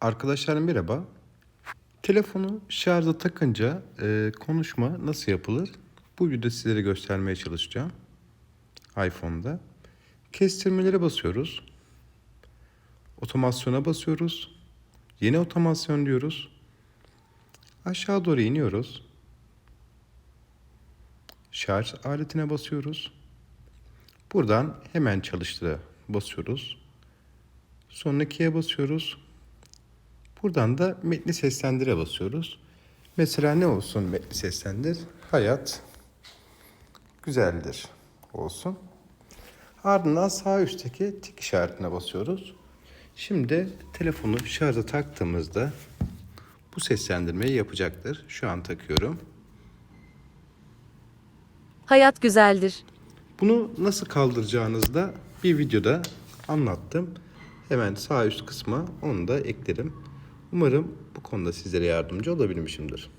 Arkadaşlar merhaba. Telefonu şarja takınca e, konuşma nasıl yapılır? Bu videoda sizlere göstermeye çalışacağım. iPhone'da. Kestirmelere basıyoruz. Otomasyona basıyoruz. Yeni otomasyon diyoruz. Aşağı doğru iniyoruz. Şarj aletine basıyoruz. Buradan hemen çalıştıra basıyoruz. Sonrakiye basıyoruz. Buradan da metni seslendire basıyoruz. Mesela ne olsun metni seslendir? Hayat güzeldir olsun. Ardından sağ üstteki tik işaretine basıyoruz. Şimdi telefonu şarja taktığımızda bu seslendirmeyi yapacaktır. Şu an takıyorum. Hayat güzeldir. Bunu nasıl kaldıracağınızı da bir videoda anlattım. Hemen sağ üst kısma onu da eklerim. Umarım bu konuda sizlere yardımcı olabilmişimdir.